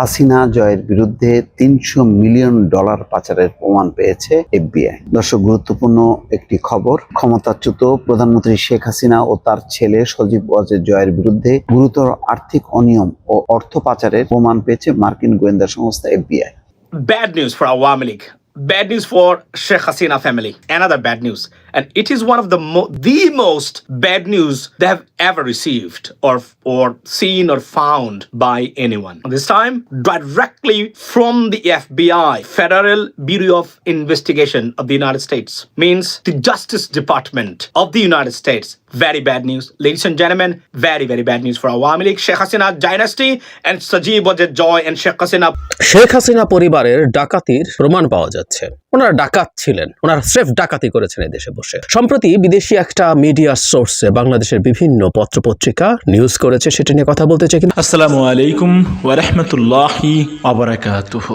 হাসিনা জয়ের বিরুদ্ধে তিনশো মিলিয়ন ডলার পাচারের প্রমাণ পেয়েছে এফবিআই দর্শক, গুরুত্বপূর্ণ একটি খবর, ক্ষমতাচ্যুত প্রধানমন্ত্রী শেখ হাসিনা ও তার ছেলে সজীব ওয়াজের জয়ের বিরুদ্ধে গুরুতর আর্থিক অনিয়ম ও অর্থ পাচারের প্রমাণ পেয়েছে মার্কিন গোয়েন্দা সংস্থা FBI bad news for Awami League. Bad news for Sheikh Hasina family. Another bad news. And it is one of the mo- the most bad news they have ever received or or seen or found by anyone. This time directly from the FBI, Federal Bureau of Investigation of the United States. Means the Justice Department of the United States. Very bad news. Ladies and gentlemen, very, very bad news for Awami League, Sheikh Hasina dynasty and Sajib Wajid Joy and Sheikh Hasina Sheikh Hasina পরিবারের ডাকাতির প্রমাণ পাওয়া যাচ্ছে ওনারা ডাকাত ছিলেন। ওনারা স্রেফ ডাকাতি করেছেন দেশে বসে। সম্প্রতি বিদেশি একটা মিডিয়া সোর্সে বাংলাদেশের বিভিন্ন পত্রপত্রিকা নিউজ করেছে, সেটা নিয়ে কথা বলতে চাই। আসসালামু আলাইকুম ওরহমতুল্লাহি আবরাকাতুহ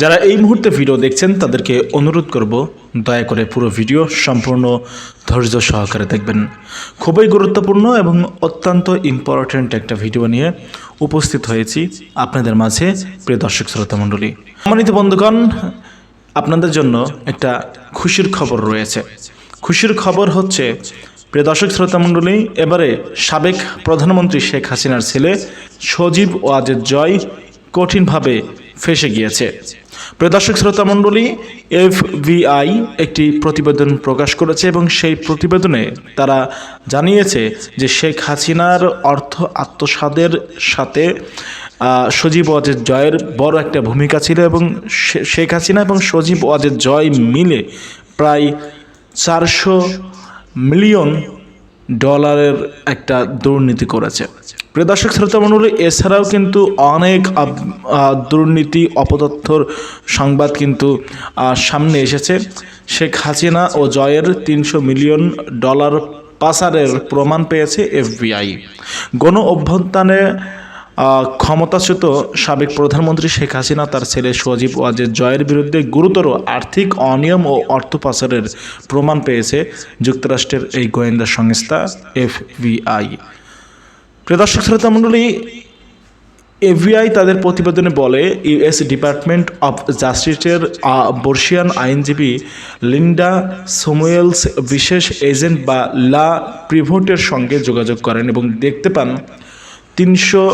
যারা এই মুহূর্তে ভিডিও দেখছেন, তাদেরকে অনুরোধ করব, দয়া করে পুরো ভিডিও সম্পূর্ণ ধৈর্য সহকারে দেখবেন। খুবই গুরুত্বপূর্ণ এবং অত্যন্ত ইম্পর্ট্যান্ট একটা ভিডিও নিয়ে উপস্থিত হয়েছি আপনাদের মাঝে, প্রিয় দর্শক, শ্রোতা মণ্ডলী। সম্মানিত বন্ধুগণ আপনাদের জন্য একটা খুশির খবর রয়েছে। খুশির খবর হচ্ছে, প্রিয় দর্শক শ্রোতা মণ্ডলী, এবারে সাবেক প্রধানমন্ত্রী শেখ হাসিনার ছেলে সজীব ওয়াজেদ জয় কঠিনভাবে ফেসে গিয়েছে। প্রিয় দর্শক শ্রোতা মণ্ডলী এফভিআই একটি প্রতিবেদন প্রকাশ করেছে এবং সেই প্রতিবেদনে তারা জানিয়েছে যে শেখ হাসিনার অর্থ আত্মসাদের সাথে সজীব ওয়াজের জয়ের বড় একটা ভূমিকা ছিল এবং শেখ হাসিনা এবং সজীব ওয়াজের জয় মিলে প্রায় চারশো মিলিয়ন ডলারের একটা দুর্নীতি করেছে। প্রিয় দর্শক, শ্রোতা মণ্ডলী, এছাড়াও কিন্তু অনেক দুর্নীতি, অপতথ্যর সংবাদ কিন্তু সামনে এসেছে। শেখ হাসিনা ও জয়ের তিনশো মিলিয়ন ডলার পাচারের প্রমাণ পেয়েছে এফবিআই। গণ অভ্যন্তানে ক্ষমতাচ্যুত সাবেক প্রধানমন্ত্রী শেখ হাসিনা, তার ছেলে সজীব ওয়াজেদ জয়ের বিরুদ্ধে গুরুতর আর্থিক অনিয়ম ও অর্থ পাচারের প্রমাণ পেয়েছে যুক্তরাষ্ট্রের এই গোয়েন্দা সংস্থা এফবিআই। প্রিয় দর্শক, শ্রোতা মণ্ডলী, এফবিআই তাদের প্রতিবেদনে বলে ইউএস ডিপার্টমেন্ট অফ জাস্টিসের বর্ষিয়ান আইনজীবী লিন্ডা সোমুয়েলস বিশেষ এজেন্ট বা লা প্রিভোটের সঙ্গে যোগাযোগ করেন এবং দেখতে পান তিনশো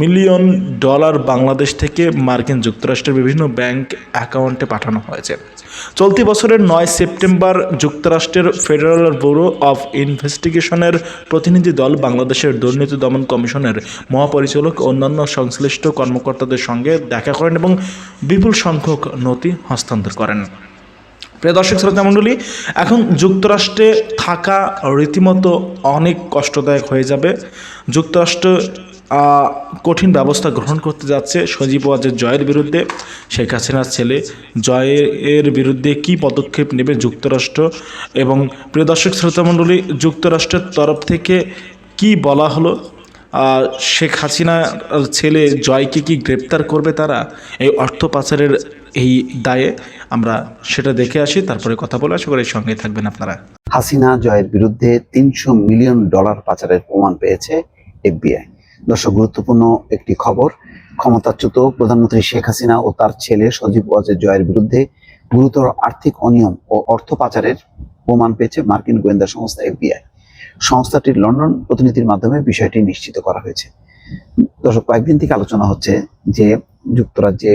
মিলিয়ন ডলার বাংলাদেশ থেকে মার্কিন যুক্তরাষ্ট্রের বিভিন্ন ব্যাংক অ্যাকাউন্টে পাঠানো হয়েছে। চলতি বছরের নয় সেপ্টেম্বর যুক্তরাষ্ট্রের ফেডারেল ব্যুরো অফ ইনভেস্টিগেশনের প্রতিনিধি দল বাংলাদেশের দুর্নীতি দমন কমিশনের মহাপরিচালক অন্যান্য সংশ্লিষ্ট কর্মকর্তাদের সঙ্গে দেখা করেন এবং বিপুল সংখ্যক নথি হস্তান্তর করেন। প্রিয় দর্শক, শ্রোতা মণ্ডলী, এখন যুক্তরাষ্ট্রে থাকা রীতিমতো অনেক কষ্টদায়ক হয়ে যাবে। যুক্তরাষ্ট্র কঠিন ব্যবস্থা গ্রহণ করতে যাচ্ছে সজীব ওয়াজের জয়ের বিরুদ্ধে। শেখ হাসিনার ছেলে জয়ের বিরুদ্ধে কি পদক্ষেপ নেবে যুক্তরাষ্ট্র এবং প্রিয় দর্শক, শ্রোতা মণ্ডলী, যুক্তরাষ্ট্রের তরফ থেকে কি বলা হলো? শেখ হাসিনার ছেলে জয়কে কি গ্রেপ্তার করবে তারা? এই অর্থ পাচারের এই দায়ে আমরা সেটা দেখে আসি, তারপরে কথা বলে আশা করি সঙ্গে থাকবেন আপনারা। হাসিনা জয়ের বিরুদ্ধে তিনশো মিলিয়ন ডলার পাচারের প্রমাণ পেয়েছে এফবিআই। দর্শক, গুরুত্বপূর্ণ একটি খবর। ক্ষমতাচ্যুত প্রধানমন্ত্রী শেখ হাসিনা ও তার ছেলে সজীব ওয়াজেদ জয়ের বিরুদ্ধে গুরুতর আর্থিক অনিয়ম ও অর্থ পাচারের প্রমাণ পেয়েছে মার্কিন গোয়েন্দা সংস্থা এফবিআই। সংস্থাটির লন্ডন প্রতিনিধির মাধ্যমে বিষয়টি নিশ্চিত করা হয়েছে। দর্শক, কয়েকদিন থেকে আলোচনা হচ্ছে যে যুক্তরাজ্যে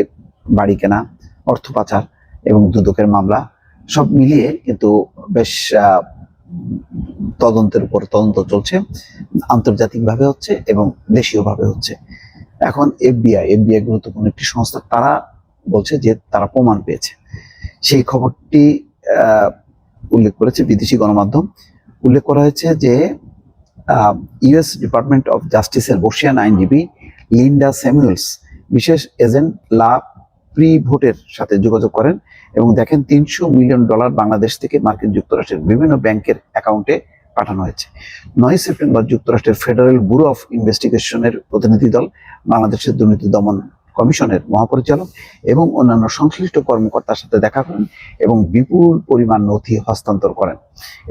বাড়ি কেনা, অর্থ পাচার এবং দুদকের মামলা সব মিলিয়ে কিন্তু বেশ তদন্তের উপর তদন্ত চলছে, আন্তর্জাতিকভাবে হচ্ছে এবং দেশীয়ভাবে হচ্ছে। এখন এফবিআই এফবিআই গুরুত্বপূর্ণ একটি সংস্থা, তারা বলছে যে তারা প্রমাণ পেয়েছে। সেই খবরটি উল্লেখ করেছে বিদেশি গণমাধ্যম। উল্লেখ করা হয়েছে যে ইউএস ডিপার্টমেন্ট অফ জাস্টিসের বর্ষিয়ান আইনজীবী লিন্ডা স্যামুয়েলস বিশেষ এজেন্ট লা প্রি ভোটের সাথে যোগাযোগ করেন এবং দেখেন তিনশো মিলিয়ন ডলার বাংলাদেশ থেকে মার্কিন যুক্তরাষ্ট্রের বিভিন্ন ব্যাংকের অ্যাকাউন্টে পাঠানো হয়েছে। নয় সেপ্টেম্বর যুক্তরাষ্ট্রের ফেডারেল ব্যুরো অফ ইনভেস্টিগেশনের প্রতিনিধি দল, বাংলাদেশের দুর্নীতি দমন কমিশনের মহাপরিচালক এবং অন্যান্য সংশ্লিষ্ট কর্মকর্তার সাথে দেখা করেন এবং বিপুল পরিমাণ নথি হস্তান্তর করেন।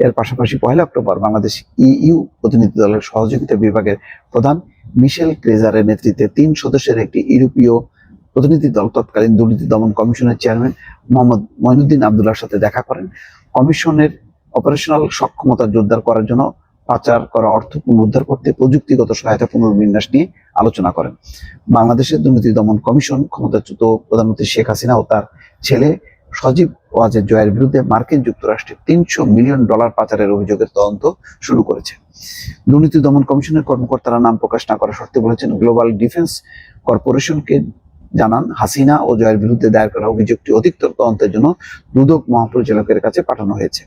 এর পাশাপাশি পয়লা অক্টোবর বাংলাদেশ ইইউ প্রতিনিধি দলের সহযোগিতা বিভাগের প্রধান মিশেল ক্রেজারের নেতৃত্বে তিন সদস্যের একটি ইউরোপীয় প্রতিনিধি দল তৎকালীন দুর্নীতি দমন কমিশনের চেয়ারম্যান মোহাম্মদ মঈনুদ্দিন আবদুল্লাহর সাথে দেখা করেন। কমিশনের অপারেশনাল সক্ষমতা জোরদার করার জন্য পাচার করা অর্থ পুনরুদ্ধার করতে প্রযুক্তিগত সহায়তা পুনর্বিন্যাস নিয়ে আলোচনা করেন। বাংলাদেশের দুর্নীতি দমন কমিশন ক্ষমতাচ্যুত প্রধানমন্ত্রী শেখ হাসিনা ও তার ছেলে সজীব ওয়াজের জয়ের বিরুদ্ধে মার্কিন যুক্তরাষ্ট্রে তিনশো মিলিয়ন ডলার পাচারের অভিযোগের তদন্ত শুরু করেছে। দুর্নীতি দমন কমিশনের কর্মকর্তারা নাম প্রকাশ না করা সত্ত্বে বলেছেন গ্লোবাল ডিফেন্স কর্পোরেশনকে জানান, হাসিনা ও জয়ের বিরুদ্ধে দায়ের করা অভিযোগটি অধিকতর তদন্তের জন্য দুদক মহাপরিচালকের কাছে পাঠানো হয়েছে।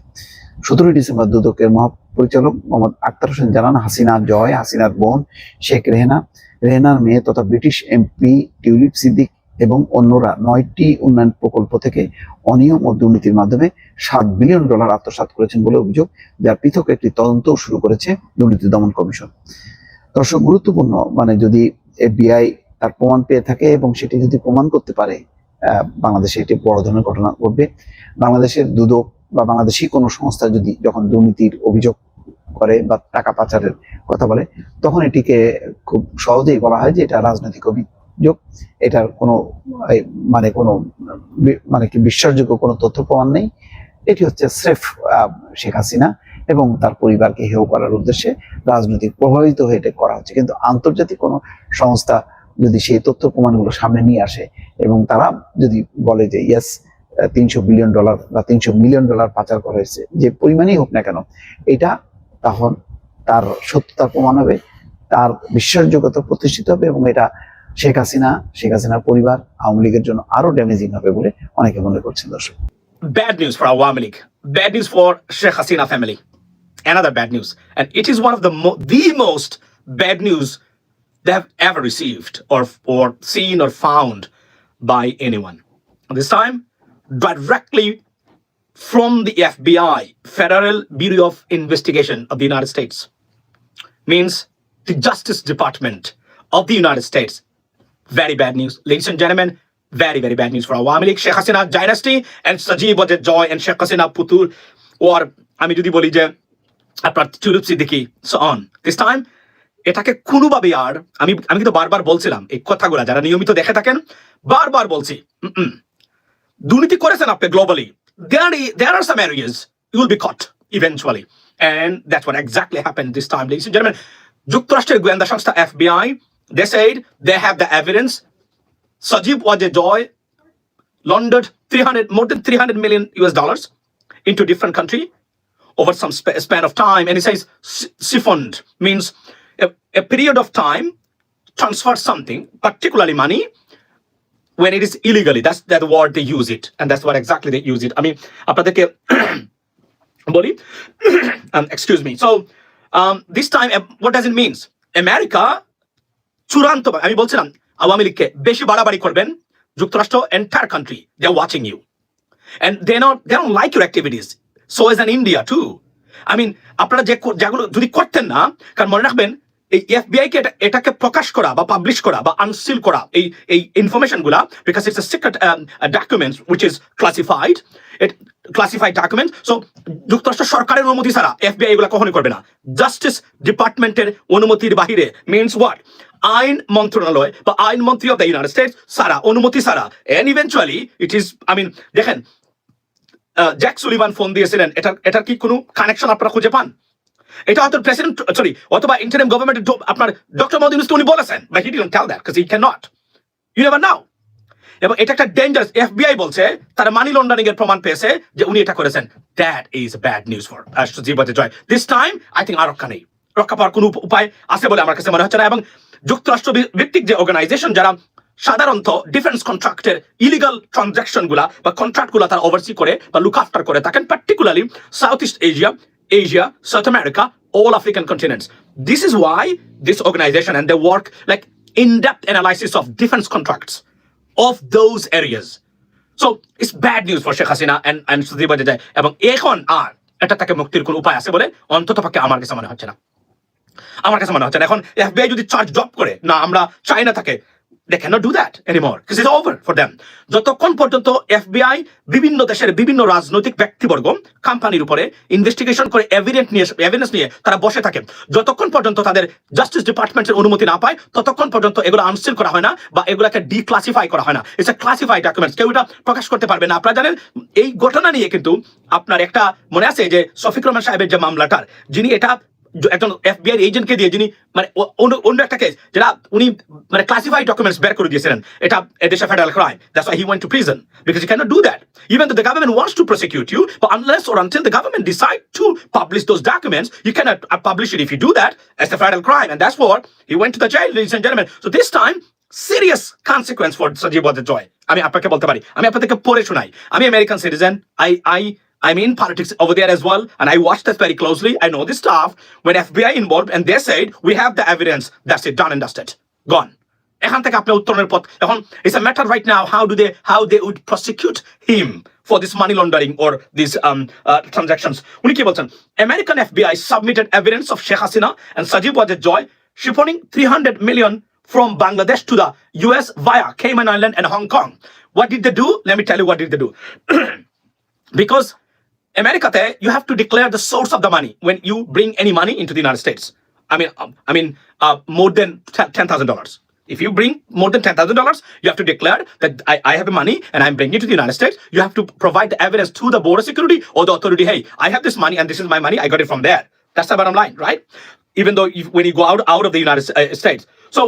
সতেরোই ডিসেম্বর দুদকের মহাপরিচালক মোহাম্মদ আক্তার হোসেন জানান হাসিনা জয়, হাসিনার বোন শেখ রেহেনা, রেহেনার মেয়ে তথা ব্রিটিশ এমপি টিউলিপ সিদ্দিক এবং অন্যরা নয়টি উন্নয়ন প্রকল্প থেকে অনিয়ম ও দুর্নীতির মাধ্যমে সাত বিলিয়ন ডলার আত্মসাৎ করেছেন বলে অভিযোগ যার পৃথক একটি তদন্ত শুরু করেছে দুর্নীতি দমন কমিশন। দর্শক, গুরুত্বপূর্ণ মানে যদি এফবিআই তার প্রমাণ পেয়ে থাকে এবং সেটি যদি প্রমাণ করতে পারে বাংলাদেশে এটি বড় ধরনের ঘটনা ঘটবে, বাংলাদেশের দুদক বা বাংলাদেশি কোনো সংস্থা যদি যখন দুর্নীতির অভিযোগ করে বা টাকা পাচারের কথা বলে, তখন এটিকে খুব সহজেই বলা হয় যে এটা রাজনৈতিক অভিযোগ। এটার কোনো মানে কোনো মানে কি বিশ্বাসযোগ্য কোনো তথ্য প্রমাণ নেই। এটি হচ্ছে স্রেফ শেখ হাসিনা এবং তার পরিবারকে হেয় করার উদ্দেশ্যে রাজনৈতিক প্রভাবিত হয়ে এটা করা হচ্ছে। কিন্তু আন্তর্জাতিক কোনো সংস্থা যদি সেই তথ্য প্রমাণগুলো সামনে নিয়ে আসে এবং তারা যদি বলে যে ইয়েস তিনশো বিলিয়ন ডলার বা তিনশো মিলিয়ন ডলার পাচার করা হয়েছে যে পরিমাণেই হোক না কেন এটা তখন তার সত্যতার প্রমাণ হবে তার বিশ্বাসযোগ্যতা প্রতিষ্ঠিত হবে এবং এটা শেখ হাসিনা শেখ হাসিনার পরিবার আওয়ামী লীগের জন্য আরও ড্যামেজিং হবে বলে অনেকে মনে করছেন দর্শক bad news for Awami League. Bad news for Sheikh Hasina family. Another bad news. And it is one of the mo- the most bad news they have ever received or, or seen or found by anyone. This time, directly from the FBI, Federal Bureau of Investigation of the United States, means the Justice Department of the United States very bad news. Ladies and gentlemen, very, very bad news for Awami League, Sheikh Hasina dynasty, and Sajib Joy and Sheikh Hasina Putul, or আমি যদি বলি যে আপনার চুরুপ Siddiqui so on this time এটাকে কোনোভাবে আর আমি আমি কিন্তু বারবার বলছিলাম এই কথাগুলা যারা নিয়মিত দেখে থাকেন বারবার বলছি। দুর্নীতি করেছেন আপনি globally there there are some areas you will be caught eventually and that's what exactly happen this time ladies and gentleman যুক্তরাষ্ট্রের গোয়েন্দা সংস্থা FBI they said they have the evidence Sajib Wajid Joy laundered 300 more than 300 million US dollars into different country over some sp- span of time and he says si- siphoned means a, a period of time transfer something particularly money when it is illegally that's that word they use it and that's what exactly they use it i mean আপনাদেরকে বলি um, excuse me so um, this time uh, what does it means america চূড়ান্ত আমি বলছিলাম আওয়ামী লীগকে বেশি বাড়াবাড়ি করবেন যুক্তরাষ্ট্র entire country they are watching you and they not they don't like your activities so is an india too i mean আপনারা যে যেগুলো যদি করতেন না কারণ মনে রাখবেন এই এফবিআই কে এটাকে প্রকাশ করা বা পাবলিশ করা বা আনসিল করা এই এই ইনফরমেশনগুলা because it's a secret documents which is classified classified document so যুক্তরাষ্ট্র সরকারের অনুমতি ছাড়া এফবিআই এগুলো কখনোই করবে না। জাস্টিস ডিপার্টমেন্টের অনুমতির বাহিরে মিনস হোয়াট আইন মন্ত্রণালয় বা আইন মন্ত্রী অফ দ্য ইউনাইটেড স্টেটস সারা অনুমতি সারা and eventually it is I mean দেখেন জ্যাক সুলিভান ফোন দিয়েছিলেন এটা এটার কি কোনো কানেকশন আপনারা খুঁজে পান? এটা হয়তো প্রেসিডেন্ট সরি অথবা ইন্টারিম গভর্নমেন্টের আপনার ডক্টর মোদী ইউনুস উনি বলেছেন but he didn't tell that cuz he you never know এবং এটা একটা ডেঞ্জারাস এফবিআই বলছে মানি লন্ডারিং এর প্রমাণ পেয়েছে যে উনি এটা করেছেন। That is bad news for Joy. This time I think আর রক্ষা নেই। রক্ষা পাওয়ার কোনো উপায় আছে বলে আমার কাছে মনে হচ্ছে না। এবং যুক্তরাষ্ট্র ভিত্তিক যে অর্গানাইজেশন যারা সাধারণত ডিফেন্স কন্ট্রাক্টের ইলিগাল ট্রানজাকশনগুলা বা কন্ট্রাক্টগুলা তারা ওভারসি করে বা লুক আফটার করে থাকেন particularly South East Asia Asia, South America, all African continents. This is why this organization and they work like in-depth analysis of defense contracts of those areas. So it's bad news for Sheikh Hasina and and Sudhir Bajaj এবং এখন আর এটা তাকে মুক্তির কোনো উপায় আছে বলে অন্তত পক্ষে আমার কাছে মনে হচ্ছে না আমার কাছে মনে হচ্ছে না এখন এফবিআই যদি চার্জ ড্রপ করে না আমরা চাই না তাকে they cannot do that anymore because it's over for them. যতক্ষণ পর্যন্ত এফবিআই বিভিন্ন দেশের বিভিন্ন রাজনৈতিক ব্যক্তিবর্গ কোম্পানির উপরে ইনভেস্টিগেশন করে এভিডেন্স নিয়ে এভিডেন্স নিয়ে তারা বসে থাকে, যতক্ষণ পর্যন্ত তাদের জাস্টিস ডিপার্টমেন্টের অনুমতি না পায়, ততক্ষণ পর্যন্ত এগুলো আনসিল করা হয় না বা এগুলোকে ডিক্লাসিফাই করা হয় না। ইটস এ ক্লাসিফাইড ডকুমেন্টস কেউ এটা প্রকাশ করতে পারবে না। আপনারা জানেন, এই ঘটনা নিয়ে কিন্তু আপনার একটা মনে আছে যে শফিক রহমান সাহেবের যে মামলাটার, যিনি এটা একজন এফবিআই এজেন্টকে দিয়ে যিনি মানে অন্য একটা কেস যেটা উনি মানে ক্লাসিফাইড ডকুমেন্টস বের করে দিয়েছিলেন এটা এদেশে federal crime that's why he went to prison because you can't do that even the government wants to prosecute you unless or until the government decide to publish those documents you cannot uh, publish it if you do that as a federal crime and that's what he went to the jail ladies and gentlemen so this time serious consequence for Sajib আমি আপনাকে বলতে পারি আমি আপনাদেরকে পড়ে শোনাই আমি American citizen I I I'm in politics over there as well, and I watched this very closely. I know this stuff. When FBI involved, and they said we have the evidence. That's it, done and dusted, gone. এখান থেকে আপনার উত্তরণের পথ এখন it's a matter right now how do they how they would prosecute him for this money laundering or these um, uh, transactions উনি কি বলছেন American FBI submitted evidence of Sheikh Hasina and Sajib Wajid Joy shifting 300 million from Bangladesh to the US via Cayman Island and Hong Kong what did they do let me tell you what did they do because America, you have to declare the source of the money when you bring any money into the United States. I mean, um, I mean, uh, more than ten thousand dollars. If you bring more than ten thousand dollars, you have to declare that I, I have money and I'm bringing it to the United States. You have to provide the evidence to the border security or the authority. Hey, I have this money and this is my money. I got it from there. That's the bottom line, right? Even though if, when you go out out of the United uh, States, so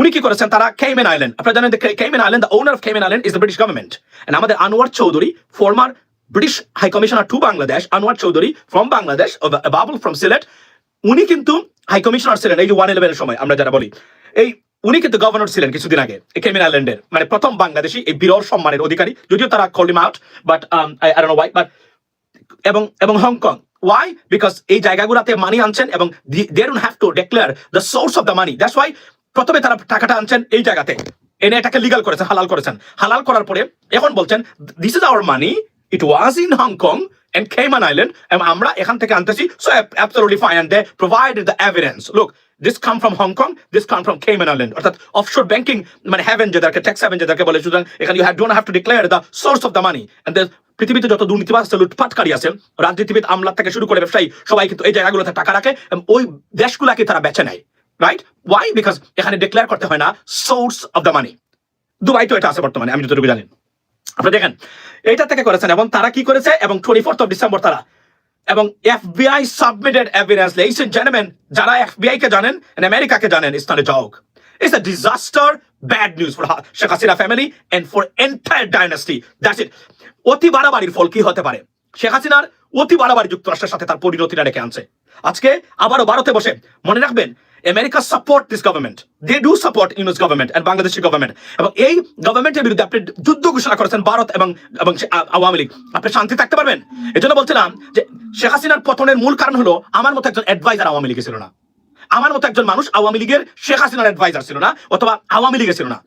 উনি কি করেছেন তারা Cayman island আপনারা জানেন Cayman Island the owner of Cayman Island is the British government and আমাদের Anwar Chowdhury former British high commissioner to Bangladesh Anwar Chowdhury from Bangladesh Babul from Sylhet উনি কিন্তু high commissioner ছিলেন, এই যে ওয়ান ইলেভেনের সময়, আমরা যারা বলি। এই উনি কিন্তু গভর্নর ছিলেন কিছুদিন আগে, এই আইল্যান্ডের মানে প্রথম বাংলাদেশি, এই বিরল সম্মানের অধিকারী। যদিও তারা calling out but I know why but এবং এবং হংকং ওয়াই বিকজ এই জায়গাগুলোতে মানি আনছেন এবং they don't have to declare the source of the money that's why প্রথমে তারা টাকাটা আনছেন এই জায়গাতে। এনে এটাকে লিগাল করেছেন, হালাল করেছেন। হালাল করার পরে এখন বলছেন this is our money it was in Hong Kong and Cayman Island এবং আমরা এখান থেকে আনতেছি so absolutely fine and they provided the evidence look this come from Hong Kong this come from Cayman Island অর্থাৎ offshore banking মানে heaven যেটাকে tax haven যেটাকে বলে সুতরাং এখানে you don't have to declare the source of the money and the পৃথিবীতে যত দুর্নীতিবাজ আছে লুটপাটকারী আছে রাজনীতিবিদ আমলা থেকে শুরু করে ব্যবসায়ী সবাই কিন্তু এই জায়গাগুলোতে টাকা রাখে ওই দেশগুলাকে তারা বেছে নেয় রাইট ওয়াই বিকজ এখানে ডিক্লেয়ার করতে হয় না source of the money Dubai তো এটা আছে বর্তমানে আমি যতটুকু জানি আপনি দেখেন, এইটা থেকে করেছেন এবং তারা কি করেছে? এবং টোয়েন্টি ফোর্থ অফ ডিসেম্বর তারা। এবং FBI submitted evidence and gentleman যারা এফবিআই কে জানেন, and আমেরিকাকে জানেন a joke it's a disaster bad news for Sheikh Hasina family and for entire dynasty that's it অতি বাড়াবাড়ির ফল কি হতে পারে? শেখ হাসিনার অতি বাড়াবাড়ি যুক্তরাষ্ট্রের সাথে তার পরিণতিটা রেখে আনছে। আজকে আবারও ভারতে বসে মনে রাখবেন America support this government they do support Yunus government and Bangladeshi government এবং এই গভর্নমেন্টের বিরুদ্ধে আপনি যুদ্ধ ঘোষণা করেছেন ভারত এবং এবং আওয়ামী লীগ। আপনি শান্তি থাকতে পারবেন? এই জন্য বলছিলাম যে শেখ হাসিনার পতনের মূল কারণ হলো আমার মতো একজন অ্যাডভাইজার আওয়ামী লীগে ছিল না। আমার মতো একজন মানুষ আওয়ামী লীগের শেখ হাসিনার অ্যাডভাইজার ছিল না, অথবা আওয়ামী লীগে ছিল না।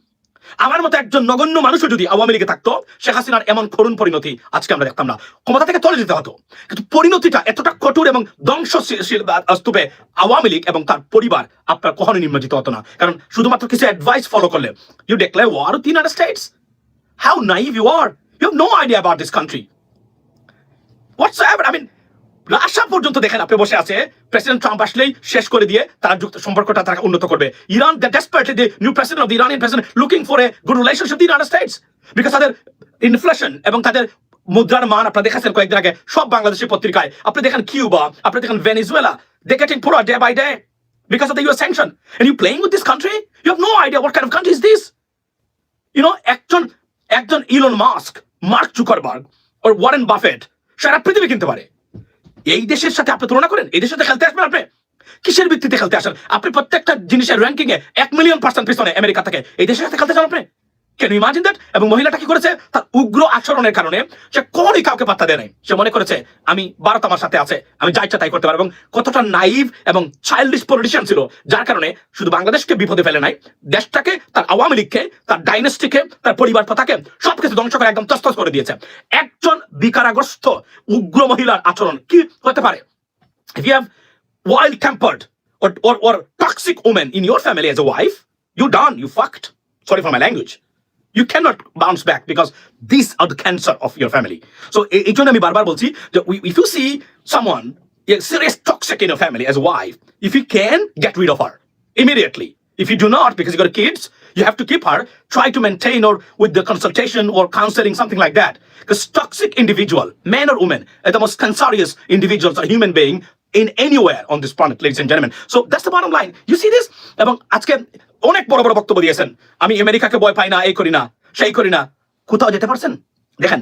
আমার মতো একজন নগণ্য মানুষও যদি আওয়ামী লীগে থাকতো, শেখ হাসিনার এমন করুণ পরিণতি আজকে আমরা দেখতাম না। ক্ষমতা থেকে চলে যেতে হতো। কিন্তু পরিণতিটা এতটা কঠোর এবং ধ্বংসশীল স্তূপে আওয়ামী লীগ এবং তার পরিবার আপনার কখনো নির্বাচিত হতো না। কারণ শুধুমাত্র কিছু অ্যাডভাইস ফলো করলে। You declare war with United States how naive you are you no idea about this country what's I mean Russia পর্যন্ত দেখেন আপনি বসে আছে প্রেসিডেন্ট ট্রাম্প আসলেই শেষ করে দিয়ে তারা যুক্ত সম্পর্কটা তারা উন্নত করবে Iran the desperately the new president of the Iranian president looking for a good relationship the United States because তাদের ইনফ্লেশন এবং তাদের মুদ্রার মান আপনারা দেখেছেন কয়েকদিন আগে, সব বাংলাদেশি পত্রিকায় আপনি দেখেন কিউবা আপনি দেখেন ভেনিজুয়েলা দে গেটিং পুরো day by day because of the US sanction. And you playing with this country? You have no idea what kind of country is this. you know, একজন একজন Elon Musk Mark Zuckerberg or Warren Buffett সারা পৃথিবী কিনতে পারে এই দেশের সাথে আপনি তুলনা করেন? এই দেশের সাথে খেলতে আসবেন আপনি? কিসের ভিত্তিতে খেলতে আসেন? আপনি প্রত্যেকটা জিনিসের র্যাঙ্কিং এ এক মিলিয়ন পার্সেন্ট পিছনে আমেরিকা থেকে। এই দেশের সাথে খেলতে চান আপনি? কেন ইমাজিন দ্যাট এবং মহিলাটা কি করেছে? তার উগ্র আচরণের কারণে সে কোনই কাউকে পাত্তা দেয় নাই। সে মনে করেছে, আমি ভারত আমার সাথে আছে, আমি যা ইচ্ছা তাই করতে পারব। এবং কতটা নাইভ এবং চাইল্ডিশ পলিটিশিয়ান ছিল, যার কারণে শুধু বাংলাদেশকে বিপদে ফেলে নাই, দেশটাকে, তার আওয়ামী লীগকে, তার ডাইনেস্টিকে তার পরিবার প্রথাকে সবকিছু ধ্বংস করে একদম তস্তস করে দিয়েছে। একজন বিকারাগ্রস্ত উগ্র মহিলার আচরণ কি হতে পারে if you have wild tempered or, or, or toxic woman in your family as a wife, you done, you fucked. Sorry for my language. You cannot bounce back because these are the cancer of your family. So এই এই জন্য আমি বারবার বলছি যে we- if you see someone yeah, serious toxic in your family as a wife, if you can get rid of her immediately. If you do not, because you got kids, you have to keep her. Try to maintain or with the consultation or counseling, something like that. Because toxic individual, man or woman, are the most cancerous individuals or human being in anywhere on this planet, ladies and gentlemen. So that's the bottom line. You see this? এবং আজকে অনেক বড় বড় বক্তব্য দিয়েছেন আমি আমেরিকাকে ভয় পাই না এই করি না সেই করি না কোথাও যেতে পারছেন দেখেন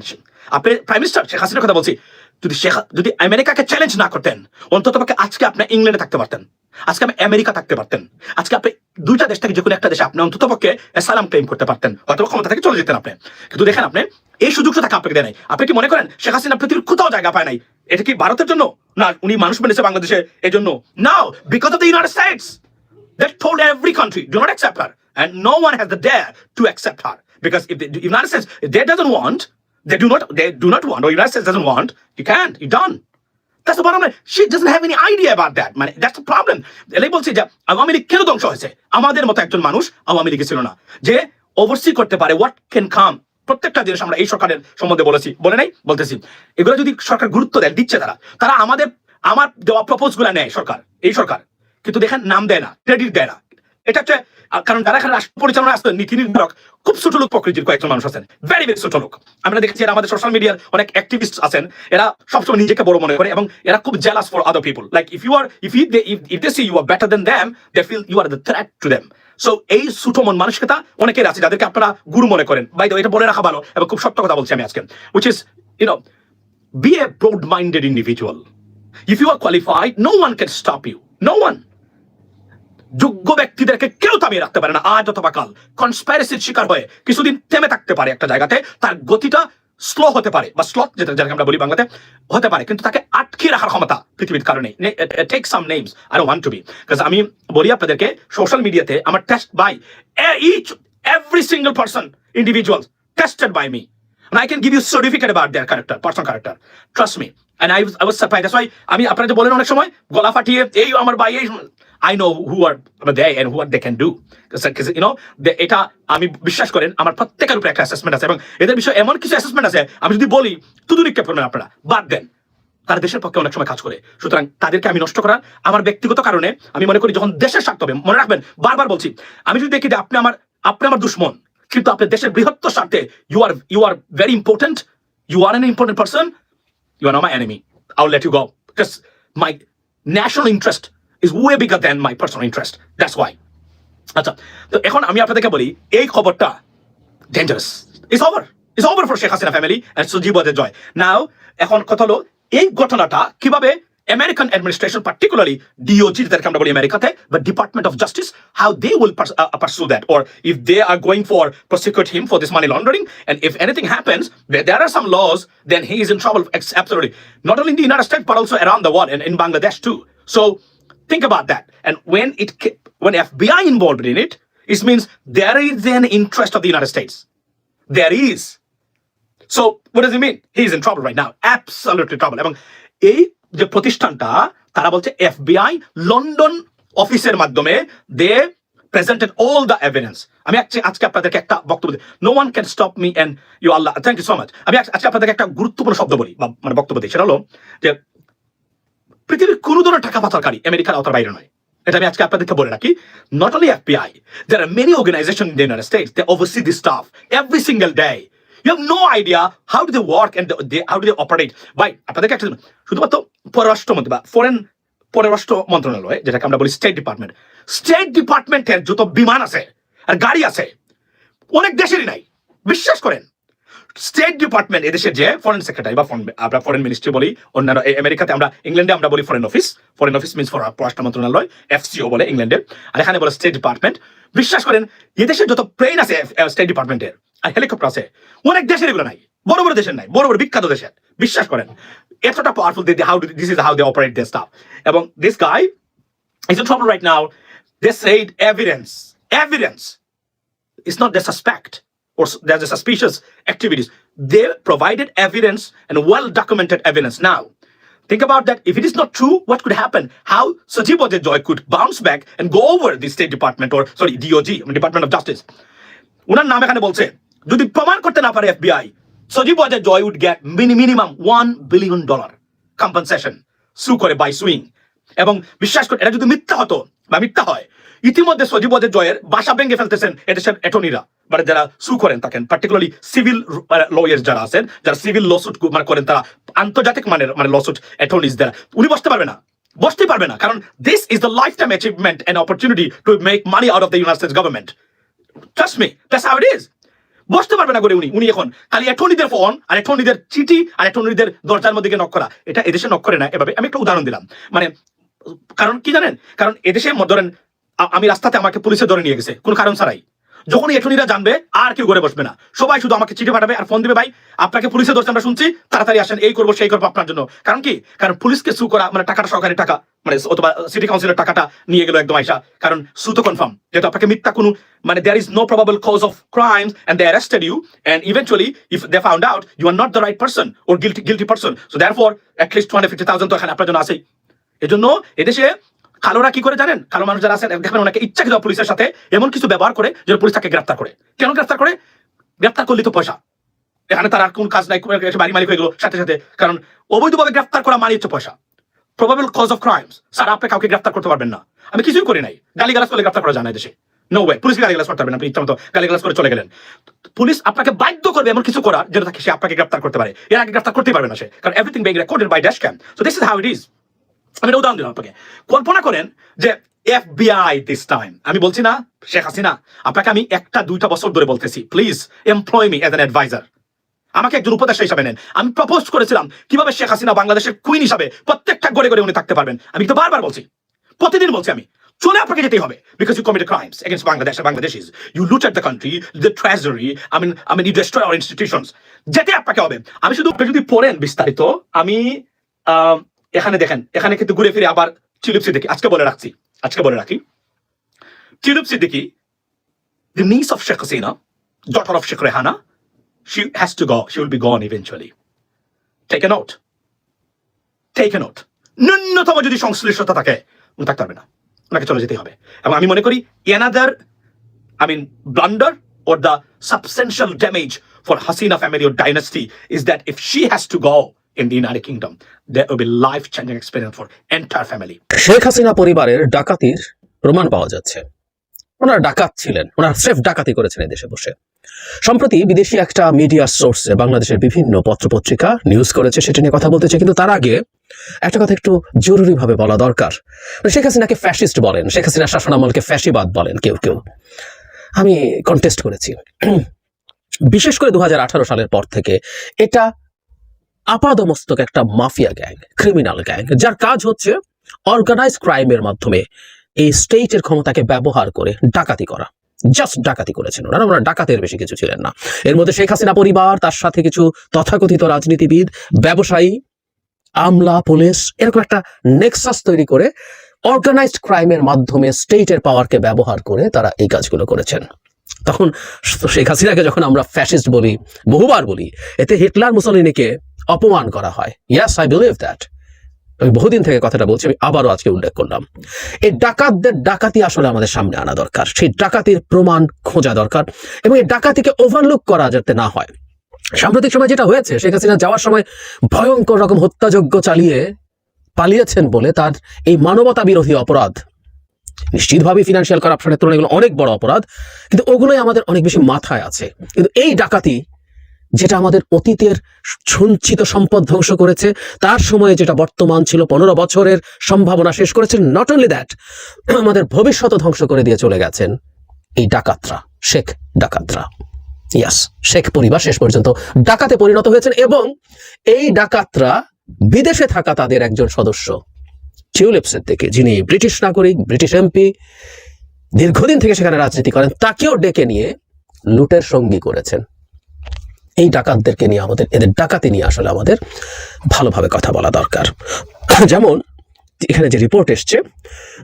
আপনি প্রাইম মিনিস্টার শেখ হাসিনার কথা বলছি যদি শেখ যদি আমেরিকাকে চ্যালেঞ্জ না করতেন, অন্তত পক্ষে আজকে আপনি ইংল্যান্ডে থাকতে পারতেন। আজকে আপনি আমেরিকা থাকতে পারতেন। আজকে আপনি দুইটা দেশ থেকে যে কোনো একটা দেশে আপনি অন্তত পক্ষে সালাম ক্লেম করতে পারতেন হয়তো ক্ষমতা থেকে চলে যেতেন আপনি। কিন্তু দেখেন আপনি, এই সুযোগটা থাকে আপনাকে দেয় নাই। আপনি কি মনে করেন, শেখ হাসিনা পৃথিবীর কোথাও জায়গা পায় নাই? এটা কি ভারতের জন্য? না, উনি মানুষ মেনেছে বাংলাদেশে এই জন্য now because of the United States that told every country, do not accept her. And no one has the dare to accept her. Because if the if united states, if they do not, they do not want. Or united states doesn't want. You can't. You're done. That's the bottom line. She doesn't have any idea about that. মানে that's the problem. এলাই বলছি যে, আওয়ামী লীগ কেন ধ্বংস হয়েছে? আমাদের মতো একজন মানুষ আওয়ামী লীগে ছিল না। যে ওভারসি করতে পারে হোয়াট ক্যান কাম প্রত্যেকটা জিনিস আমরা এই সরকারের সম্বন্ধে বলেছি। বলে নাই? বলতেছি। এগুলো যদি সরকার গুরুত্ব দেয়, দিচ্ছে তারা। তারা আমাদের, আমার দেওয়া প্রপোজগুলা নেয় সরকার, এই সরকার। কিন্তু দেখেন, নাম দেয় না ক্রেডিট দেয় না। এটা হচ্ছে কারণ যারা এখানে রাষ্ট্র পরিচালনা আসতেন নীতি নির্ধারক খুব ছোট লোক প্রকৃতির কয়েকজন মানুষ আছেন ভেরি ভেরি ছোট লোক আমরা দেখেছি আমাদের সোশ্যাল মিডিয়ার অনেক অ্যাক্টিভিস্ট আছেন এরা সবসময় নিজেকে বড় মনে করে এবং এরা খুব jealous for other people like if you are if you if they see you are better than them they feel you are the threat to them so এই ছোট মন মানসিকতা অনেকের আছে যাদেরকে আপনারা গুরু মনে করেন বাই এটা বলে রাখা ভালো এবং খুব সত্য কথা বলছি আমি আজকে which is you know be a broad minded individual. If you are qualified, no one can stop you. No one. যোগ্য ব্যক্তিদেরকে কেউ থামিয়ে রাখতে পারে না। আজ অথবা কাল কনস্পাইরেসির শিকার হয়ে কিছুদিন থেমে থাকতে পারে একটা জায়গাতে। তার গতিটা স্লো হতে পারে বা স্লট যেটা যেটাকে আমরা বলি বাংলাতে হতে পারে। কিন্তু তাকে আটকে রাখার ক্ষমতা পৃথিবীর কারণে। Take some names I want to be because আমি বলি আপনাদেরকে সোশ্যাল মিডিয়াতে আমার test by each every single person individual tested by me And I can give you certificate about their character, surprised. That's why আমি আপনারা যে বলেন অনেক সময় গলা ফাটিয়ে এই আমার ভাই এই Know who are they and what they can do. Because you know, এটা আমি বিশ্বাস করেন আমার প্রত্যেকের উপরে একটা অ্যাসেসমেন্ট আছে এবং এদের বিষয়ে এমন কিছু অ্যাসেসমেন্ট আছে আমি যদি বলি তুদু নিক্ষেপ করবেন আপনারা বাদ দেন তারা দেশের পক্ষে অনেক সময় কাজ করে সুতরাং তাদেরকে আমি নষ্ট করার আমার ব্যক্তিগত কারণে আমি মনে করি যখন দেশের স্বার্থ হবে মনে রাখবেন বারবার বলছি আমি যদি দেখি যে আপনি আমার আপনি আমার দুশ্মন কিন্তু আপনি দেশের বৃহত্তর স্বার্থে you are you are very important you are an important person you are my enemy I let you go my national interest is way bigger than my personal interest that's why আচ্ছা তো এখন আমি আপনাদেরকে বলি এই খবরটা dangerous is over is over for Sheikh Hasina family and Sujib ওয়াজের জয় now এখন কথা হলো এই ঘটনাটা কিভাবে আমেরিকান অ্যাডমিনিস্ট্রেশন পার্টিকুলারলি ডিওজি যেটাকে আমরা বলি আমেরিকাতে বা department of justice how they will pursue that or if they are going for prosecute him for this money laundering and if anything happens there are some laws then he is in trouble ex- absolutely not only in the united states but also around the world and in bangladesh too so think about that and when it when fbi involved in it it means there is an interest of the united states there is So what does it mean? He is in trouble right now. Absolutely trouble. এবং এই যে প্রতিষ্ঠানটা তারা বলছে FBI London অফিসের মাধ্যমে they presented all the evidence আমি আজকে- আপনাদেরকে একটা বক্তব্য no one can stop me and you Allah thank you so much আমি আজ- আজকে আপনাদেরকে একটা গুরুত্বপূর্ণ শব্দ বলি মানে বক্তব্য দিই সেটা হলো যে পৃথিবীর কোনো ধরনের টাকা পাচারকারী আমেরিকার আওতার বাইরে নয়। এটা আমি আজকে আপনাদেরকে বলে রাখি। Not only FBI there are many organisation in United States they oversee this stuff every single day you have no idea how do they work and how do they operate by আপনাদেরকে একটা শুধুমাত্র পররাষ্ট্রমন্ত্রী বা foreign পররাষ্ট্র মন্ত্রণালয়, যেটাকে আমরা বলি স্টেট ডিপার্টমেন্ট স্টেট ডিপার্টমেন্টের যত বিমান আছে, আর গাড়ি আছে, অনেক দেশেরই নাই। বিশ্বাস করেন স্টেট ডিপার্টমেন্ট এদেশের যে ফরেন সেক্রেটারি বা আমরা ফরেন মিনিস্ট্রি বলি, অন্যান্য আমেরিকাতে আমরা ইংল্যান্ডে আমরা বলি foreign office foreign office means পররাষ্ট্র মন্ত্রণালয় এফসিও বলে ইংল্যান্ডে। আর এখানে বলে স্টেট ডিপার্টমেন্ট বিশ্বাস করেন এদেশের যত প্লেন আছে স্টেট ডিপার্টমেন্টের আর হেলিকপ্টার আছে, অনেক দেশের এগুলো নাই। বড় বড় দেশের নাই, বড় বড় বিখ্যাত দেশের। বিশ্বাস করেন, এতটা powerful how this is how they operate they stuff এবং this guy is in trouble right now. They said evidence evidence. It's not the suspect. Or there's a suspicious activities. They provided evidence and well documented evidence. Now, think about that. If it is not true, what could happen? How Sajib Joy could bounce back and go over the State Department or sorry, DOG, Department of Justice. উনার নাম এখানে বলছে যদি প্রমাণ করতে না পারে FBI Sajeeb Wazed Joy would get minimum one billion dollar compensation sue করে বাই সুইং এবং বিশ্বাস করে এটা যদি মিথ্যা হতো বা মিথ্যা হয় ইতিমধ্যে সজীব ওয়াজেদ জয়ের বাসা ভেঙে ফেলতেছেন এদেশের অ্যাটর্নিরা মানে যারা সু করেন থাকেন পার্টিকুলারলি সিভিল লয়ার যারা আছেন, যারা সিভিল লসুট মানে করেন, তারা আন্তর্জাতিক মানের মানে লসুট অ্যাটর্নিস যারা উনি বসতে পারবে না। বসতে পারবে না, কারণ this is the lifetime achievement and opportunity to make money out of the United States government trust me that's how it is বসতে পারবে না করে উনি উনি এখন। খালি অ্যাটর্নিদের ফোন আর অ্যাটর্নিদের চিঠি, আর অ্যাটর্নিদের দরজার মধ্যে নক করা। এটা এদেশে নক করে না, এভাবে আমি একটা উদাহরণ দিলাম। মানে কারণ কি জানেন? কারণ এদেশে ধরেন আমি রাস্তাতে আমাকে পুলিশে ধরে নিয়ে গেছে, কোনো কারণ ছাড়াই। যখন এটনিরা জানবে, আর কেউ ঘরে বসবে না। সবাই শুধু আমাকে চিঠি পাঠাবে আর ফোন দিবে, ভাই, আপনাকে পুলিশে ধরছে আমরা শুনছি, তাড়াতাড়ি আসেন, এই করব, সেই করব আপনার জন্য। কারণ কি? কারণ পুলিশকে সু করা মানে টাকাটা সরকারি টাকা মানে অথবা সিটি কাউন্সিলের টাকাটা নিয়ে গেল একদম আইসা। কারণ সু তো কনফার্ম যেহেতু আপনাকে মিথ্যা কোনো মানে there is no probable cause of crimes and they arrested you and eventually if they found out you are not the right person or guilty guilty person so therefore at least two hundred fifty thousand তো এখানে আপনার জন্য আসেই এজন্য এদেশে কালোরা কি করে জানেন? কালো মানুষ যারা আছেন দেখবেন ওনাকে ইচ্ছাকৃত পুলিশের সাথে এমন কিছু ব্যবহার করে যেন পুলিশ তাকে গ্রেফতার করে। কেন গ্রেফতার করে? গ্রেফতার করলে তো পয়সা। এখানে তার আর কোন কাজ নাই বাড়ি মালিক হয়ে গেল, সাথে সাথে। কারণ অবৈধভাবে গ্রেফতার করা মানে হচ্ছে পয়সা। Probable cause of crimes sir, আপনি কাউকে গ্রেফতার করতে পারবেন না। আমি কিছুই করি নাই। গালি গালাজ করলে গ্রেফতার করা যায় না দেশে। নো ওয়ে পুলিশ গালি গালাজ করতে পারবেন আপনি ইচ্ছা মতো গালি গালাজ করে চলে গেলেন। পুলিশ আপনাকে বাধ্য করবে এমন কিছু করার যেটা তাকে সে আপনাকে গ্রেফতার করতে পারে। এর আগে গ্রেফতার করতে পারবে না সে। কারণ everything being recorded by dash cam so this is how it is আমি উদাহরণ দিলাম আপনাকে। কল্পনা করেন যে এফবিআই দিস টাইম আমি বলছি না শেখ হাসিনা আপনাকে আমি একটা দুইটা বছর ধরে বলতেছি please employ me as advisor আমাকে একজন উপদেষ্টা হিসাবে নেন। আমি প্রপোজ করেছিলাম কীভাবে শেখ হাসিনা বাংলাদেশের কুইন হিসাবে প্রত্যেকটা গড়ে গড়ে উনি থাকতে পারবেন। আমি তো বারবার বলছি প্রতিদিন বলছি আমি চলে আপনাকে যেতেই হবে because you committed crimes against Bangladesh Bangladesh is you loot at the country the treasury I mean I mean you destroy our institutions যেতে আপনাকে হবে। আমি শুধু যদি পড়েন বিস্তারিত আম, এখানে দেখেন এখানে কিন্তু ঘুরে ফিরে আবার চিলুপ সিদ্দিকি আজকে বলে রাখছি আজকে বলে রাখি চিলুপ Siddiqui the niece of Sheikh Hasina, daughter of Sheikh Rehana, she has to go. She will be gone eventually. Take a note. Take a note. ন্যূনতম যদি সংশ্লিষ্টতা থাকে উনি থাকতে পারবে না ওনাকে চলে যেতে হবে এবং আমি মনে করি another I mean, blunder or the substantial damage for Hasina family or dynasty is that if she has to go in the United Kingdom, there will be life-changing experience for entire family. Sheikh Hasina পরিবারের ডাকাতির প্রমাণ পাওয়া যাচ্ছে। ওনারা ডাকাত ছিলেন। ওনারা স্রেফ ডাকাতি করেছেন দেশে বসে। সম্প্রতি বিদেশি একটা মিডিয়া সোর্সে বাংলাদেশের বিভিন্ন পত্রপত্রিকা নিউজ করেছে সেটা নিয়ে কথা বলতেছে। কিন্তু তার আগে একটা কথা একটু জরুরিভাবে বলা দরকার। শেখ হাসিনাকে ফ্যাসিস্ট বলেন শেখ হাসিনা শাসনামলকে ফ্যাসিবাদ বলেন কেউ কেউ। আমি কন্টেস্ট করেছি। বিশেষ করে দু হাজার আঠারো সালের পর থেকে এটা আপাদমস্তক একটা মাফিয়া গ্যাং, ক্রিমিনাল গ্যাং, যার কাজ হচ্ছে অর্গানাইজ ক্রাইমের মাধ্যমে এই স্টেটের ক্ষমতাকে ব্যবহার করে ডাকাতি করা। জাস্ট ডাকাতি করেছেন ওনারা ওনারা ডাকাতের বেশি কিছু ছিলেন না। এর মধ্যে শেখ হাসিনা পরিবার, তার সাথে কিছু তথাকথিত রাজনীতিবিদ, ব্যবসায়ী, আমলা, পুলিশ, এরকম একটা নেক্সাস তৈরি করে অর্গানাইজড ক্রাইমের মাধ্যমে স্টেটের পাওয়ারকে ব্যবহার করে তারা এই কাজগুলো করেছেন। তখন শেখ হাসিনাকে যখন আমরা ফ্যাসিস্ট বলি, বহুবার বলি, এতে হিটলার মুসলিনীকে অপমান করা হয়। ইয়াস আই বিলিভ দ্যাট আমি বহুদিন থেকে কথাটা বলছি, আমি আবারও আজকে উল্লেখ করলাম। এই ডাকাতদের ডাকাতি আসলে আমাদের সামনে আনা দরকার। সেই ডাকাতির প্রমাণ খোঁজা দরকার এবং এই ডাকাতিকে ওভারলুক করা যাতে না হয়। সাম্প্রতিক সময় যেটা হয়েছে, শেখ হাসিনা যাওয়ার সময় ভয়ঙ্কর রকম হত্যাযজ্ঞ চালিয়ে পালিয়েছেন বলে তার এই মানবতা বিরোধী অপরাধ নিশ্চিতভাবে ফিনান্সিয়াল করাপশনের তুলনায় এগুলো অনেক বড় অপরাধ, কিন্তু ওগুলোই আমাদের অনেক বেশি মাথায় আছে। কিন্তু এই ডাকাতি যেটা আমাদের অতীতের সঞ্চিত সম্পদ ধ্বংস করেছে, তার সময়ে যেটা বর্তমান ছিল পনেরো বছরের সম্ভাবনা শেষ করেছেন নট অনলি দ্যাট আমাদের ভবিষ্যৎ ধ্বংস করে দিয়ে চলে গেছেন এই ডাকাতরা, শেখ ডাকাতরা। ইয়াস শেখ পরিবার শেষ পর্যন্ত ডাকাতে পরিণত হয়েছেন এবং এই ডাকাতরা বিদেশে থাকা তাদের একজন সদস্য, টিউলিপসের থেকে যিনি ব্রিটিশ নাগরিক, ব্রিটিশ এমপি, দীর্ঘদিন থেকে সেখানে রাজনীতি করেন, তাকেও ডেকে নিয়ে লুটের সঙ্গী করেছেন। এই ডাকাতদেরকে নিয়ে আমাদের, এদের ডাকাতি নিয়ে আসলে আমাদের ভালোভাবে কথা বলা দরকার। যেমন, এখানে যে রিপোর্ট এসছে,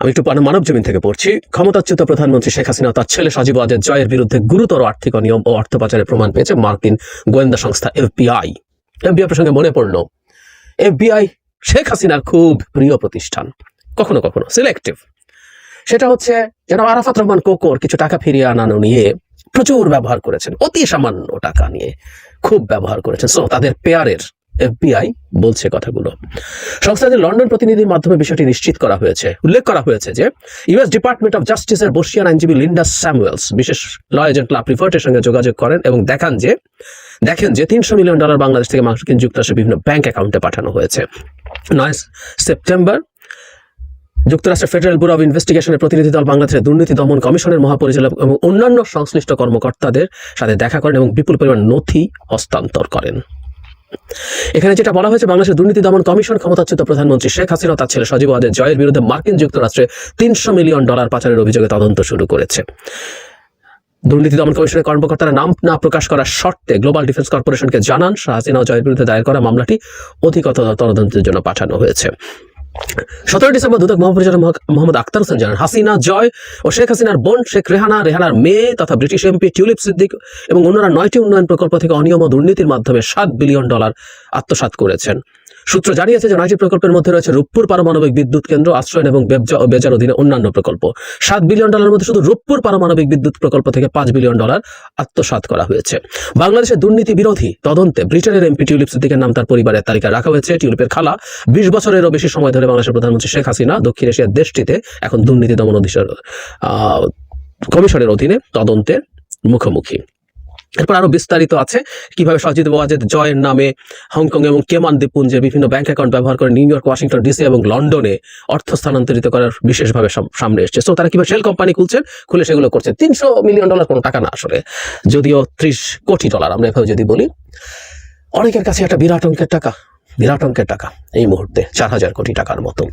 আমি একটু মানব জমিন থেকে পড়ছি। ক্ষমতাচ্যুত প্রধানমন্ত্রী শেখ হাসিনা, তার ছেলে সজীব ওয়াজেদ জয়ের বিরুদ্ধে গুরুতর আর্থিক অনিয়ম ও অর্থ পাচারের প্রমাণ পেয়েছে মার্কিন গোয়েন্দা সংস্থা এফবিআই। এফবিআই প্রসঙ্গে মনে পড়ল, এফবিআই শেখ হাসিনার খুব প্রিয় প্রতিষ্ঠান। কখনো কখনো সিলেক্টিভ সেটা হচ্ছে, যেন আরাফাত রহমান কোকর কিছু টাকা ফিরিয়ে আনানো নিয়ে প্রচুর ব্যবহার করেছেন, অতি সামান্য টাকা নিয়ে। খুব ব্যবহার করেছেন। সো তাদের পেয়ারের এফবিআই বলছে কথাগুলো। সংস্থাটির লন্ডন প্রতিনিধির মাধ্যমে বিষয়টি নিশ্চিত করা হয়েছে, উল্লেখ করা হয়েছে যে, ইউএস ডিপার্টমেন্ট অফ জাস্টিসের বর্ষিয়ান আইনজীবী লিন্ডা স্যামুয়েলস, বিশেষ ল এজেন্ট ক্লাব রিপোর্টের সঙ্গে যোগাযোগ করেন এবং দেখান যে, দেখেন যে তিনশো মিলিয়ন ডলার বাংলাদেশ থেকে মার্কিন যুক্তরাষ্ট্রের বিভিন্ন ব্যাংক অ্যাকাউন্টে পাঠানো হয়েছে। নয় সেপ্টেম্বর যুক্তরাষ্ট্রের ফেডারেল ব্যুরো অব ইনভেস্টিগেশনের প্রতিনিধি দল বাংলাদেশের দুর্নীতি দমন কমিশনের মহাপরিচালক এবং অন্যান্য সংশ্লিষ্ট কর্মকর্তাদের সাথে দেখা করেন এবং বিপুল পরিমাণ নথি হস্তান্তর করেন। এখানে যেটা বলা হয়েছে, বাংলাদেশের দুর্নীতি দমন কমিশন ক্ষমতাচ্যুত প্রধানমন্ত্রী শেখ হাসিনা তার ছেলে সজীব ওয়াজেদ জয়ের বিরুদ্ধে মার্কিন যুক্তরাষ্ট্রে তিনশো মিলিয়ন ডলার পাচারের অভিযোগে তদন্ত শুরু করেছে। দুর্নীতি দমন কমিশনের কর্মকর্তারা নাম না প্রকাশ করার শর্তে গ্লোবাল ডিফেন্স কর্পোরেশনকে জানান। শাহ হাসিনা ও জয়ের বিরুদ্ধে দায়ের করা মামলাটি অধিকতর তদন্তের জন্য পাঠানো হয়েছে। সতেরো ডিসেম্বর দুদক মহাপরিচালক মহ- মোহাম্মদ আক্তার হোসেন জানান, হাসিনা জয় ও শেখ হাসিনার বোন শেখ রেহানা, রেহানার মেয়ে তথা ব্রিটিশ এমপি টিউলিপ সিদ্দিক এবং অন্যরা নয়টি উন্নয়ন প্রকল্প থেকে অনিয়ম ও দুর্নীতির মাধ্যমে সাত বিলিয়ন ডলার আত্মসাত করেছেন। সূত্র জানিয়েছে যে নয়টি প্রকল্পের মধ্যে রয়েছে রূপপুর পারমাণবিক বিদ্যুৎ কেন্দ্র আশ্রয়ন এবং বেবজা ও বেজার অধীনে অন্যান্য প্রকল্প। সাত বিলিয়ন ডলারের মধ্যে শুধু রূপপুর পারমাণবিক বিদ্যুৎ প্রকল্প থেকে পাঁচ বিলিয়ন ডলার আত্মসাৎ করা হয়েছে। বাংলাদেশের দুর্নীতি বিরোধী তদন্তে ব্রিটেনের এমপি টিউলিপ সিদ্দিকের নাম তার পরিবারের তালিকায় রাখা হয়েছে। টিউলিপের খালা বিশ বছরেরও বেশি সময় ধরে বাংলাদেশের প্রধানমন্ত্রী শেখ হাসিনা দক্ষিণ এশিয়ার দেশটিতে এখন দুর্নীতি দমন আহ, কমিশনের অধীনে তদন্তের মুখোমুখি। এরপর আরও বিস্তারিত আছে কীভাবে সজিত ওয়াজেদ জয়ের নামে হংকং এবং কেমান দ্বীপপুঞ্জে বিভিন্ন ব্যাংক অ্যাকাউন্ট ব্যবহার করে নিউ ইয়র্ক, ওয়াশিংটন, ডিসি এবং লন্ডনে অর্থ স্থানান্তরিত করার বিশেষভাবে সাম- সামনে এসছে। সো তারা কীভাবে শেল কোম্পানি খুলছেন খুলে সেগুলো করছে। তিনশো মিলিয়ন ডলার কোনো টাকা না আসলে, যদিও ত্রিশ কোটি ডলার আমরা এভাবে যদি বলি। অনেকের কাছে একটা বিরাট অঙ্কের টাকা। বিরাট অঙ্কের টাকা। এই মুহূর্তে চার হাজার কোটি টাকার মতো।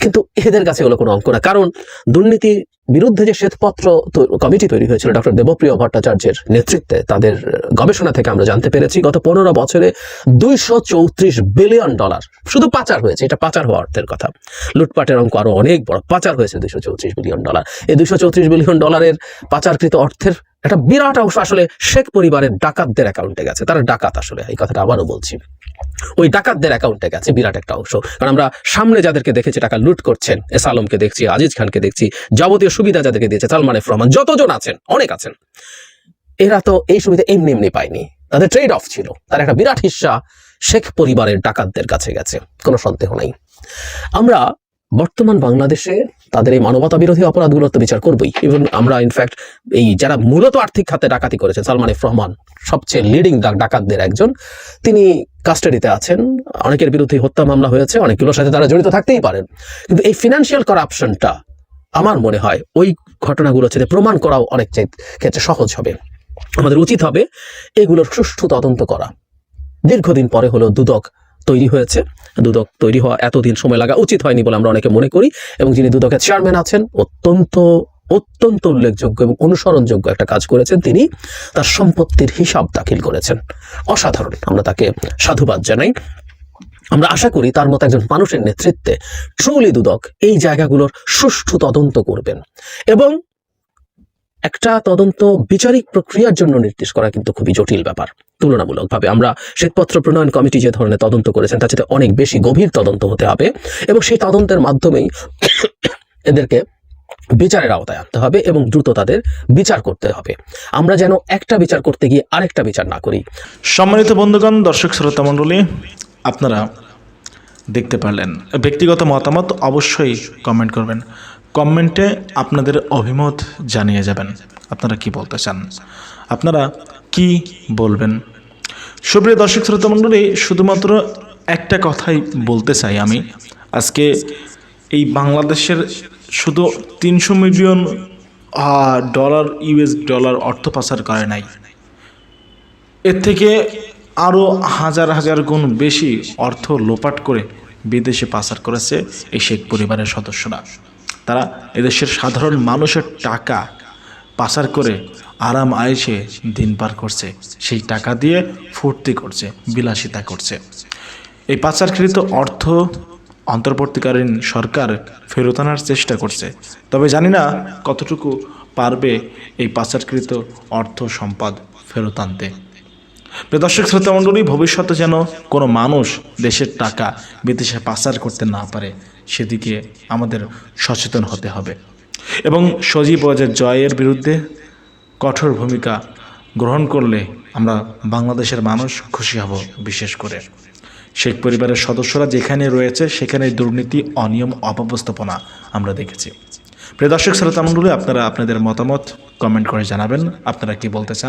কিন্তু এদের কাছে হলো কোনো অঙ্ক না। কারণ দুর্নীতি বিরুদ্ধে যে শ্বেতপত্র কমিটি তৈরি হয়েছিল ডক্টর দেবপ্রিয় ভট্টাচার্যের নেতৃত্বে, তাদের গবেষণা থেকে আমরা জানতে পেরেছি, গত পনেরো বছরে দুইশো চৌত্রিশ বিলিয়ন ডলার শুধু পাচার হয়েছে। এটা পাচার হওয়া অর্থের কথা। লুটপাটের অঙ্ক আরও অনেক বড়। পাচার হয়েছে দুইশো চৌত্রিশ বিলিয়ন ডলার। এই দুইশো চৌত্রিশ বিলিয়ন ডলারের পাচারকৃত অর্থের একটা বিরাট অংশ আসলে শেখ পরিবারের ডাকাতদের অ্যাকাউন্টে গেছে। তারা ডাকাত আসলে। এই কথাটা আবারও বলছি। ওই ডাকাতদের অ্যাকাউন্টে গেছে, বিরাট একটা অংশ। কারণ আমরা সামনে যাদেরকে দেখেছি, টাকা লুট করছেন, এস আলমকে দেখছি, আজিজ খানকে দেখছি, যাবতীয় সুবিধা যাদেরকে দিয়েছে, সালমান এফ রহমান, যতজন আছেন, অনেক আছেন। এরা তো এই সুবিধা এমনি এমনি পায়নি। তাদের ট্রেড অফ ছিল। তার একটা বিরাট হিস্সা শেখ পরিবারের ডাকাতদের কাছে গেছে। কোনো সন্দেহ নাই। আমরা বর্তমান বাংলাদেশে তাদের এই মানবতা বিরোধী অপরাধগুলোর তো বিচার করবই। ইভেন আমরা ইনফ্যাক্ট এই যারা মূলত আর্থিক খাতে ডাকাতি করেছেন সালমান এফ রহমান, সবচেয়ে লিডিং ডাকাতদের একজন, তিনি কাস্টাডিতে আছেন, অনেকের বিরুদ্ধে হত্যা মামলা হয়েছে, অনেকগুলোর সাথে তারা জড়িত থাকতেই পারেন। কিন্তু এই ফিনান্সিয়াল করাপশনটা আমার মনে হয় ওই ঘটনাগুলোর সাথে প্রমাণ করাও অনেক ক্ষেত্রে সহজ হবে। আমাদের উচিত হবে এগুলোর সুষ্ঠু তদন্ত করা। দীর্ঘদিন পরে হলো দুদক তৈরি হয়েছে। দুদক তৈরি হওয়া এতদিন সময় লাগা উচিত হয়নি বলে আমরা অনেকে মনে করি এবং যিনি দুদকের চেয়ারম্যান আছেন, অত্যন্ত অত্যন্ত উল্লেখযোগ্য এবং অনুসরণযোগ্য একটা কাজ করেছেন তিনি। তার সম্পত্তির হিসাব দাখিল করেছেন। অসাধারণ। আমরা তাকে সাধুবাদ জানাই। আমরা আশা করি তার মতো একজন মানুষের নেতৃত্বে ট্রুলি দুদক এই জায়গাগুলোর সুষ্ঠু তদন্ত করবেন। এবং একটা তদন্ত বিচারিক প্রক্রিয়ার জন্য নির্দেশ করা কিন্তু খুবই জটিল ব্যাপার। তুলনামূলকভাবে আমরা শ্বেতপত্র প্রণয়ন কমিটি যে ধরনের তদন্ত করেছেন, তার সাথে অনেক বেশি গভীর তদন্ত হতে হবে এবং সেই তদন্তের মাধ্যমেই এদেরকে বিচারের আওতায় আনতে হবে এবং দ্রুত তাদের বিচার করতে হবে। আমরা যেন একটা বিচার করতে গিয়ে আরেকটা বিচার না করি। সম্মানিত বন্ধুগণ, দর্শক শ্রোতা মণ্ডলী, আপনারা দেখতে পারলেন। ব্যক্তিগত মতামত অবশ্যই কমেন্ট করবেন। কমেন্টে আপনাদের অভিমত জানিয়ে যাবেন। আপনারা কি বলতে চান? আপনারা কি বলবেন? সুপ্রিয় দর্শক, শ্রোতা মণ্ডলী, শুধুমাত্র একটা কথাই বলতে চাই আমি। আজকে এই বাংলাদেশের শুধু তিনশো মিলিয়ন ডলার, ইউএস ডলার অর্থ পাচার করে নাই। এর থেকে আরও হাজার হাজার গুণ বেশি অর্থ লোপাট করে বিদেশে পাচার করেছে এই শেখ পরিবারের সদস্যরা। তারা এদেশের সাধারণ মানুষের টাকা পাচার করে আরাম আয়েসে দিন পার করছে। সেই টাকা দিয়ে ফুর্তি করছে, বিলাসিতা করছে। এই পাচারকৃত অর্থ অন্তর্বর্তীকালীন সরকার ফেরত আনার চেষ্টা করছে। তবে জানি না কতটুকু পারবে এই পাচারকৃত অর্থ সম্পদ ফেরত আনতে। দর্শক শ্রোতা মণ্ডলী ভবিষ্যতে যেন কোনো মানুষ দেশের টাকা বিদেশে পাচার করতে না পারে, সেদিকে আমাদের সচেতন হতে হবে। এবং সজীব ওয়াজের জয়ের বিরুদ্ধে কঠোর ভূমিকা গ্রহণ করলে আমরা বাংলাদেশের মানুষ খুশি হব বিশেষ করে। শেখ পরিবারের সদস্যরা যেখানে রয়েছে সেখানে দুর্নীতি, অনিয়ম, অব্যবস্থাপনা আমরা দেখেছি। প্রিয় দর্শক শ্রোতা মণ্ডলী আপনারা আপনাদের মতামত কমেন্ট করে জানাবেন। আপনারা কি বলতে চান?